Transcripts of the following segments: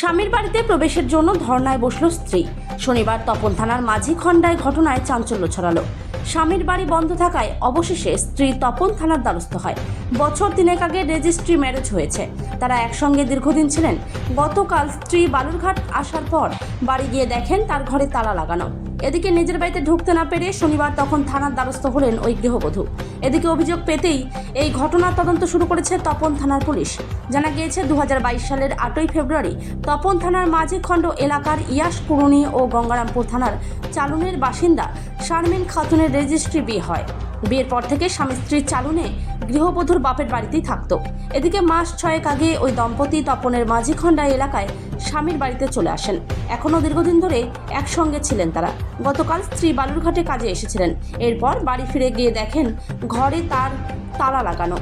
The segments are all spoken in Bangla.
স্বামীর বাড়িতে প্রবেশের জন্য ধর্নায় বসল স্ত্রী। শনিবার তপন থানার মাঝি খণ্ডায় ঘটনায় চাঞ্চল্য ছড়ালো। স্বামীর বাড়ি বন্ধ থাকায় অবশেষে স্ত্রী তপন থানার দ্বারস্থ হয়। বছর তিনেক আগে রেজিস্ট্রি ম্যারেজ হয়েছে। তারা একসঙ্গে দীর্ঘদিন ছিলেন। গতকাল স্ত্রী বালুরঘাট আসার পর বাড়ি গিয়ে দেখেন তার ঘরে তালা লাগানো। এদিকে নিজের বাড়িতে ঢুকতে না পেরে শনিবার তখন থানার দ্বারস্থ হলেন ওই গৃহবধূ। এদিকে অভিযোগ পেতেই এই ঘটনার তদন্ত শুরু করেছে তপন থানার পুলিশ। জানা গিয়েছে দু হাজার বাইশ সালের আটই ফেব্রুয়ারি তপন থানার মাঝিখণ্ড এলাকার ইয়াস কুরুনি ও গঙ্গারামপুর থানার চালুনের বাসিন্দা শারমিন খাতুনের রেজিস্ট্রি বিয়ে হয়। বিয়ের পর থেকে স্বামী স্ত্রীর চালুনে গৃহবধূর বাপের বাড়িতেই থাকতো। এদিকে মাস ছয়েক আগে ওই দম্পতি তপনের মাঝিখণ্ডা এলাকায় স্বামীর বাড়িতে চলে আসেন। এখনও দীর্ঘদিন ধরে একসঙ্গে ছিলেন তারা। গতকাল স্ত্রী বালুরঘাটে কাজে এসেছিলেন। এরপর বাড়ি ফিরে গিয়ে দেখেন ঘরে তার তালা লাগানো।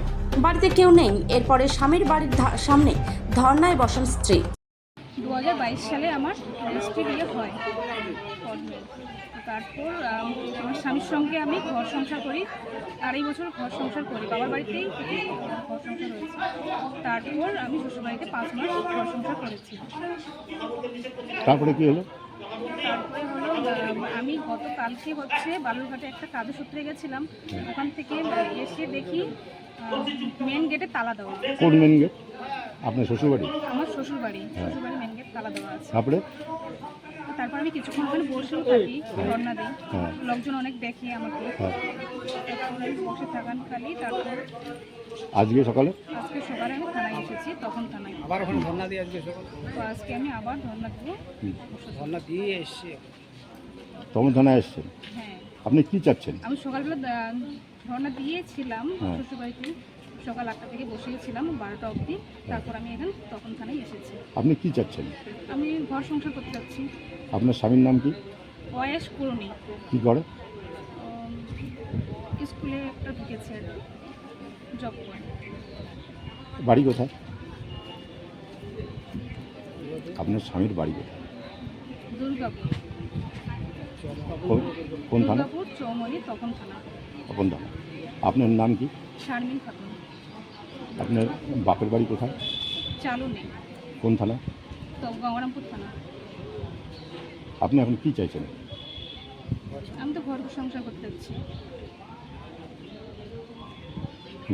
বাড়িতে কেউ নেই। এরপরে স্বামীর বাড়ির সামনে ধর্নায় বসেন স্ত্রী। দু হাজার বাইশ সালে আমার বিয়ে হয়। তারপর আমার স্বামীর সঙ্গে আমি ঘর সংসার করি। আড়াই বছর ঘর সংসার করি। বাবার বাড়িতেই ঘর সংসার হয়েছে। তারপর আমি শ্বশুরবাড়িতে পাঁচ মাস ঘর সংসার করেছি। তারপরে কি হলো? তারপরে হলো আম, গতকালকে হচ্ছে বালুরঘাটে একটা কাজে সূত্রে গেছিলাম। ওখান থেকে এসে দেখি মেন গেটে তালা দেওয়া কোন মেন গেট আপনার শ্বশুরবাড়ি? আমার শ্বশুরবাড়ি। হ্যাঁ। শ্বশুরবাড়ি মেন গেট তালা দেওয়া আছে। তারপরে? তারপর আমি কিছুক্ষণ ওখানে বসেও থাকি ধর্ণা দিই। হ্যাঁ। লোকজন অনেক দেখে আমাকে। হ্যাঁ। বসে থাকানকালেই তারপর আজকে সকালে? আজকে সকালে আমি থানায় এসেছি তখন থানায়। আবার ওখানে ধর্না দিয়ে আজকে সকাল? তো আজকে আমি আবার ধর্ণা দেবো হুম। ধর্না দিয়ে এসছি তখন থানায় এসছেন? হ্যাঁ। আপনি কি চাচ্ছেন? আমি সকালবেলা ধর্ণা দিয়েছিলাম হ্যাঁ। শ্বশুরবাড়িতে। সকাল আটটা থেকে বসেছিলাম বারোটা অবধি। তারপর আমি এখানে তখন থানায় এসেছি। আপনি কি চাচ্ছেন? আমি ঘর সংসার করতে চাচ্ছি। আপনার স্বামীর নাম কি? বয়স পুরনি কি করে? স্কুলে একটা ঢুকেছে আর কি জব করে। বাড়ি কোথায়? আপনার স্বামীর বাড়ি কোথায়? দুর্গাপুর। কোন- কোন থানা চৌমনি তখন থানা তখন থানা আপনার নাম কি? শারমিন খাতুন। আপনার বাপের বাড়ি কোথায়? চালু নেই। কোন থানা? তো গঙ্গারামপুর থানা। আপনি এখন কি চাইছেন? আমি তো ঘর সংসার করতে যাচ্ছি।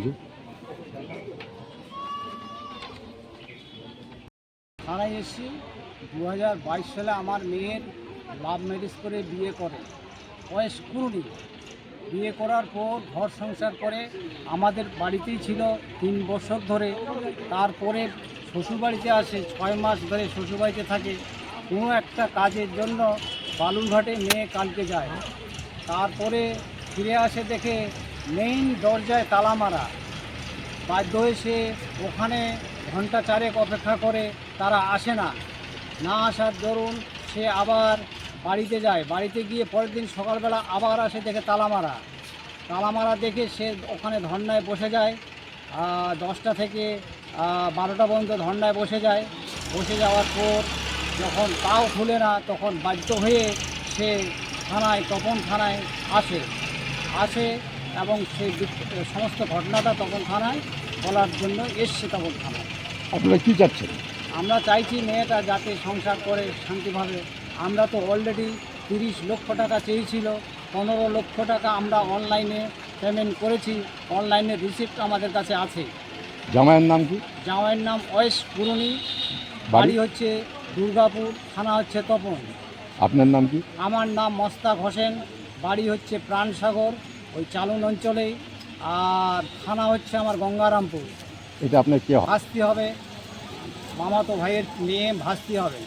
জি। থানায় এসছি। দু হাজার বাইশ সালে আমার মেয়ের লাভ ম্যারেজ করে বিয়ে করে। বয়স কুড়ি। বিয়ে করার পর ঘর সংসার করে আমাদের বাড়িতেই ছিল তিন বছর ধরে। তারপরে শ্বশুরবাড়িতে আসে, ছয় মাস ধরে শ্বশুরবাড়িতে থাকে। কোনো একটা কাজের জন্য বালুরঘাটে মেয়ে কালকে যায়। তারপরে ফিরে আসে দেখে মেইন দরজায় তালা মারা। বাধ্য হয়ে সে ওখানে ঘণ্টা চারেক অপেক্ষা করে, তারা আসে না। না আসার দরুন সে আবার বাড়িতে যায় বাড়িতে গিয়ে পরের দিন সকালবেলা আবার আসে দেখে তালামারা। তালামারা দেখে সে ওখানে ধর্নায় বসে যায় দশটা থেকে বারোটা পর্যন্ত ধর্নায় বসে যায়। বসে যাওয়ার পর যখন তাও খুলে না তখন বাধ্য হয়ে সে থানায় তপন থানায় আসে। আসে এবং সেই দিক- সমস্ত ঘটনাটা তখন থানায় বলার জন্য এসছে তখন থানায়। আপনারা কি চাচ্ছেন? আমরা চাইছি মেয়েটা যাতে সংসার করে শান্তিভাবে আমরা তো অলরেডি তিরিশ লক্ষ টাকা চেয়েছিল পনেরো লক্ষ টাকা আমরা অনলাইনে পেমেন্ট করেছি অনলাইনে রিসিপ্ট আমাদের কাছে আছে। জামাইয়ের নাম কি? জামাইয়ের নাম ওয়েস পুরনি বাড়ি? হচ্ছে দুর্গাপুর থানা হচ্ছে তপন। আপনার নাম কি? আমার নাম মস্তাক হোসেন বাড়ি হচ্ছে প্রাণসাগর ওই চালুন অঞ্চলেই আর থানা হচ্ছে আমার গঙ্গারামপুর। এটা আপনার কে ভাসতে হবে মামাতো ভাইয়ের মেয়ে ভাসতে হবে।